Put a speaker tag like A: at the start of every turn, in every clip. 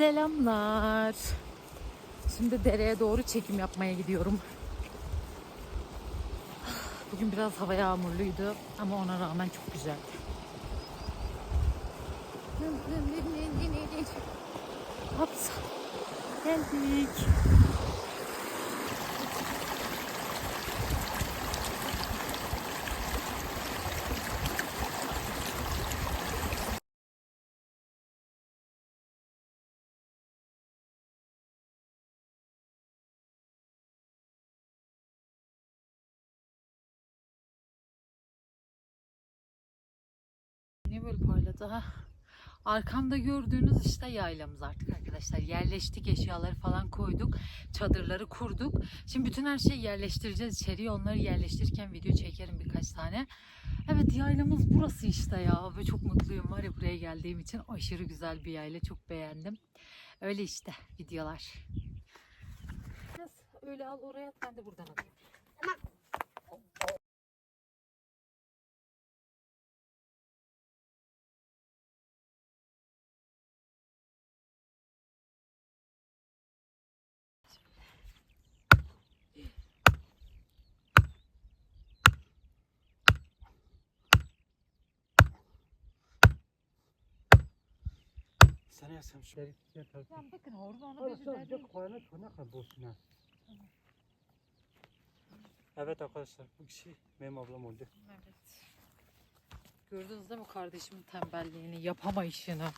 A: Selamlar. Şimdi dereye doğru çekim yapmaya gidiyorum. Bugün biraz hava yağmurluydu ama ona rağmen çok güzeldi. Hops. Geldik. Niye böyle parladı ha? Arkamda gördüğünüz işte yaylamız artık arkadaşlar. Yerleştik eşyaları falan koyduk. Çadırları kurduk. Şimdi bütün her şeyi yerleştireceğiz içeriye. Onları yerleştirirken video çekerim birkaç tane. Evet yaylamız burası işte ya. Ve çok mutluyum var ya buraya geldiğim için. Aşırı güzel bir yayla. Çok beğendim. Öyle işte videolar. Öyle al oraya ben de buradan alayım.
B: Sana yasam şu. Beri gel tabii.
A: Ya bakın orada onu
B: Orası bir koyana koyana kadar bulsun ha. Evet arkadaşlar bu kişi benim ablam oldu.
A: Evet. Gördünüz değil mi kardeşimin tembelliğini, yapamayışını?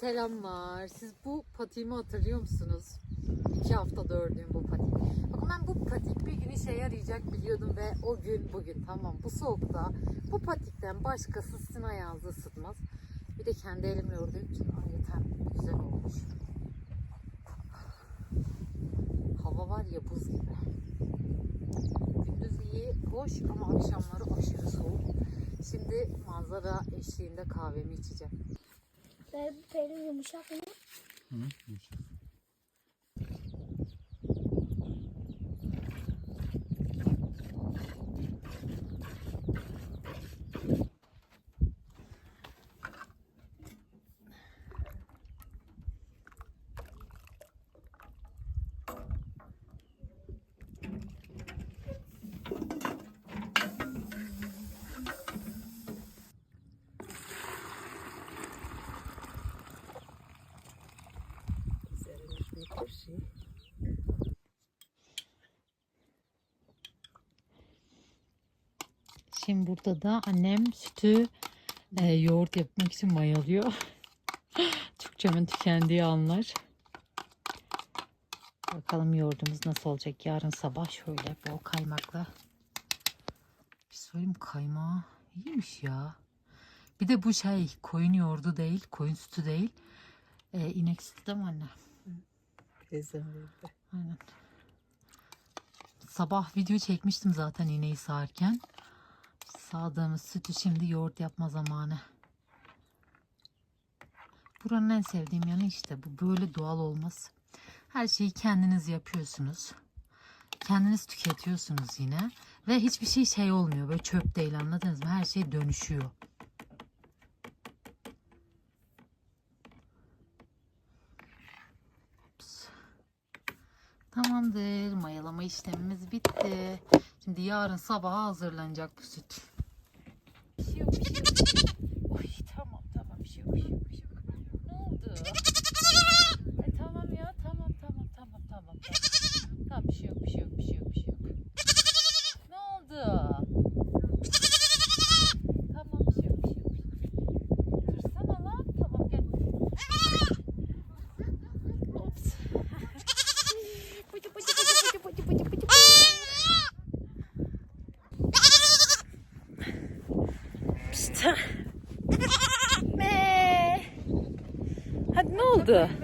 B: Selamlar. Siz bu patiğimi hatırlıyor musunuz? İki haftada ördüğüm bu patik. Ben bu patik bir gün işe yarayacak biliyordum ve o gün bugün tamam bu soğukta bu patikten başkası sizin ayağınızı ısıtmaz. Bir de kendi elimle ördüğüm için ayrıca güzel olmuş. Hava var ya buz gibi. Gündüz iyi, hoş ama akşamları aşırı soğuk. Şimdi manzara eşliğinde kahvemi içeceğim.
C: Ben bu peynir yumuşak mı?
B: Hı, yumuşak. Kurşun.
A: Şimdi burada da annem sütü e, yoğurt yapmak için mayalıyor. Türkçemin tükendiği anlar. Bakalım yoğurdumuz nasıl olacak yarın sabah şöyle bol kaymakla. Bir söyleyeyim kaymağı iyiymiş ya. Bir de bu şey koyun yoğurdu değil, koyun sütü değil. E, inek sütü değil mi anne?
B: Teyzemlerde.
A: Aynen. Sabah video çekmiştim zaten ineği sağarken. Sağdığımız sütü şimdi yoğurt yapma zamanı. Buranın en sevdiğim yanı işte bu böyle doğal olması. Her şeyi kendiniz yapıyorsunuz. Kendiniz tüketiyorsunuz yine. Ve hiçbir şey şey olmuyor. Böyle çöp değil anladınız mı? Her şey dönüşüyor. Tamamdır. Mayalama işlemimiz bitti. Şimdi yarın sabaha hazırlanacak bu süt. Bir şey yok, bir şey yok. Oy, tamam tamam şey bir şey yok, bir şey yok. Ne oldu? E, tamam ya tamam tamam tamam tamam. Tamam, tamam bir şey yok, bir şey yok, bir şey yok, bir şey yok. Ne oldu? Tamam bir şey yok, bir şey yok. Dursana lan. Tamam gel. Ops. Pıtı pıtı pıtı pıtı pıtı pıtı pıtı pıtı. Pişt. Me. Hadi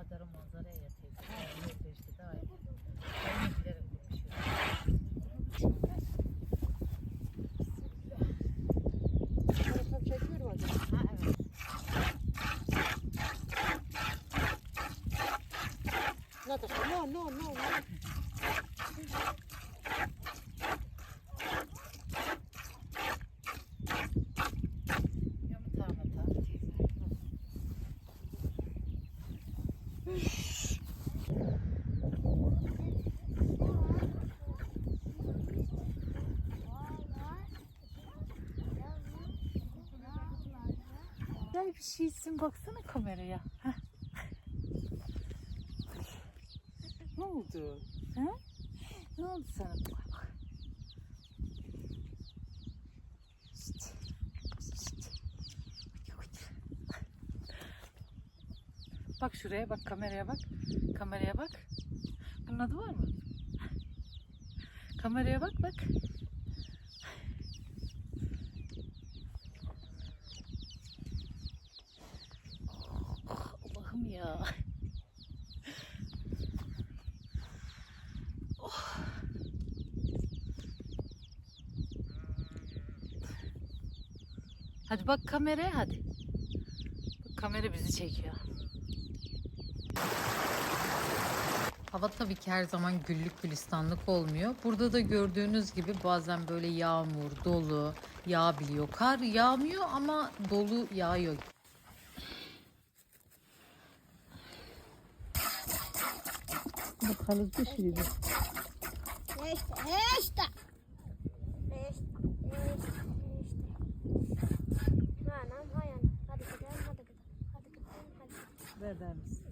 A: ne oldu? Makine manzara manzaraya yatıyor. Yani işte daha iyi. Ben bilerek konuşuyorum. Ha evet.
B: No, no, no, no.
A: Yumurta mata teyze. Güzel bir şeysin baksana kameraya. Heh. ne oldu? Ha? Ne oldu sana? Bak şuraya bak kameraya bak. Kameraya bak. Bunun adı var mı? Kameraya bak bak. Hadi bak kameraya hadi. Bak, kamera bizi çekiyor. Hava tabii ki her zaman güllük gülistanlık olmuyor. Burada da gördüğünüz gibi bazen böyle yağmur, dolu yağabiliyor. Kar yağmıyor ama dolu yağıyor. Bakalım bir şey
C: Esta, esta. Esta, esta, esta. Ha, anam, hay anam. Hadi gidelim, hadi gidelim. Hadi gidelim, hadi gidelim.
A: Ver der misin?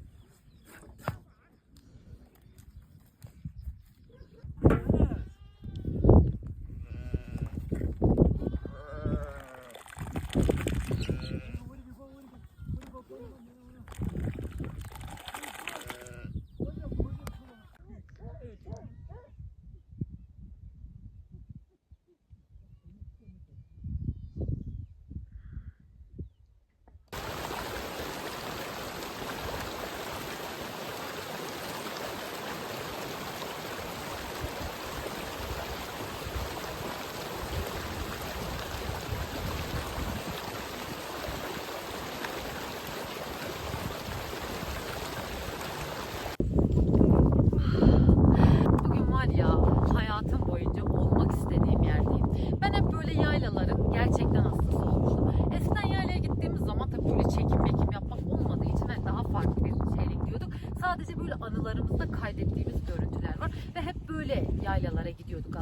A: Bugün var ya hayatım boyunca olmak istediğim yerdeyim. Ben hep böyle yaylaların gerçekten hastası olmuştum. Eskiden yaylaya gittiğimiz zaman tabii böyle çekim mekim yapmak olmadığı için hani daha farklı bir şeye gidiyorduk. Sadece böyle anılarımızda kaydettiğimiz görüntüler var. Ve hep böyle yaylalara gidiyorduk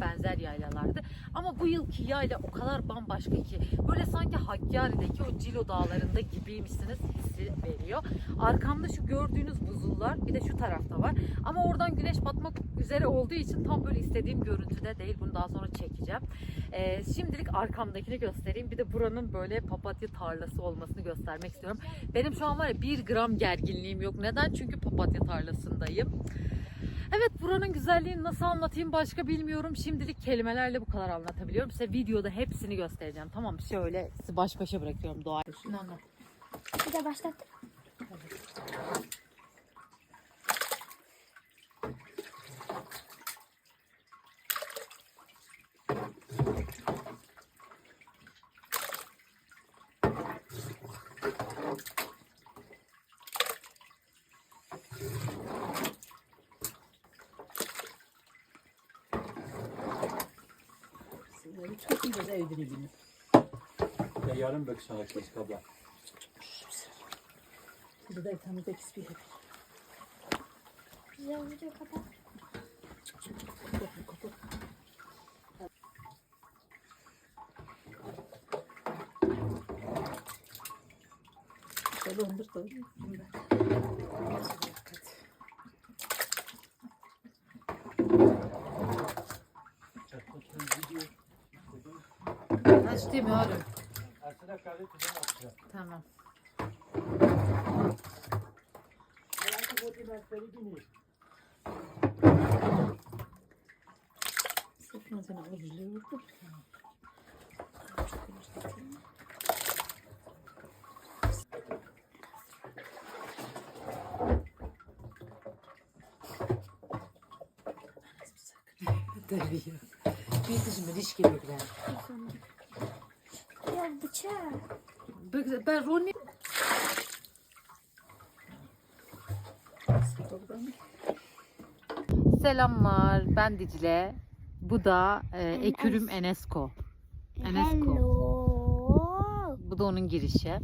A: benzer yaylalardı. Ama bu yılki yayla o kadar bambaşka ki böyle sanki Hakkari'deki o Cilo dağlarında gibiymişsiniz hissi veriyor. Arkamda şu gördüğünüz buzullar bir de şu tarafta var. Ama oradan güneş batmak üzere olduğu için tam böyle istediğim görüntüde değil. Bunu daha sonra çekeceğim. Ee, şimdilik arkamdakini göstereyim. Bir de buranın böyle papatya tarlası olmasını göstermek istiyorum. Benim şu an var ya bir gram gerginliğim yok. Neden? Çünkü papatya tarlasındayım. Evet buranın güzelliğini nasıl anlatayım başka bilmiyorum. Şimdilik kelimelerle bu kadar anlatabiliyorum. Size videoda hepsini göstereceğim. Tamam şöyle sizi baş başa bırakıyorum doğa. Şunu anlat.
C: Bir de başlat.
D: Çok iyi de evdirebilir.
E: Ya yarın sana keşke abla.
D: Burada da bir tane de bir şey.
C: Güzel video kapat.
D: Şöyle ondur da.
A: Aç
E: kahve kızım atıyor.
A: Tamam.
E: Hayatı fotoğrafları gibi.
D: Sıkma seni acılıyor.
A: Dövüyor. Bir kızımı diş gibi
C: bıçak.
A: Ben, Ronnie... Selamlar. Ben Dicle. Bu da e, Ekürüm Enesko. Enesko.
C: Hello.
A: Bu da onun girişi.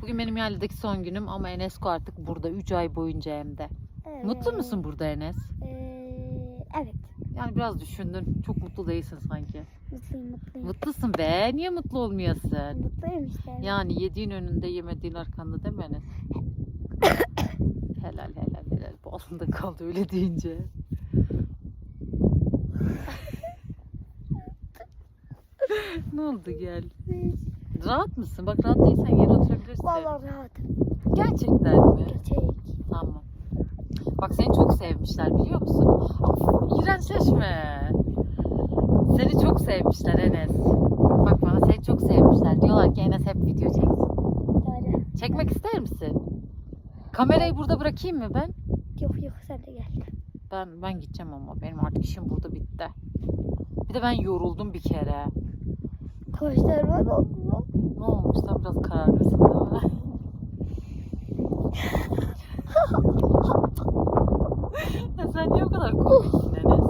A: Bugün benim yerlideki son günüm ama Enesko artık burada 3 ay boyunca hem de.
C: Evet.
A: Mutlu musun burada Enes?
C: Ee, evet.
A: Yani biraz düşündün. Çok mutlu değilsin sanki.
C: Mutluyum mutluyum.
A: Mutlusun be. Niye mutlu olmayasın?
C: Mutluyum işte.
A: Yani yediğin önünde yemediğin arkanda değil mi Enes? helal helal helal. Boğazında kaldı öyle deyince. ne oldu gel. Rahat mısın? Bak rahat değilsen yere oturabilirsin.
C: Vallahi rahatım.
A: Gerçekten mi?
C: Gerçek.
A: Tamam. Bak seni çok sevmişler biliyor musun? Of, İğrençleşme. Seni çok sevmişler Enes. Bak bana seni çok sevmişler. Diyorlar ki Enes hep video çeksin.
C: Öyle.
A: Çekmek ister misin? Kamerayı burada bırakayım mı ben?
C: Yok yok sen de gel.
A: Ben ben gideceğim ama benim artık işim burada bitti. Bir de ben yoruldum bir kere.
C: Koşturma da oldu.
A: Ne olmuş? Sen biraz kararlısın değil mi? sen niye o kadar komiksin Enes?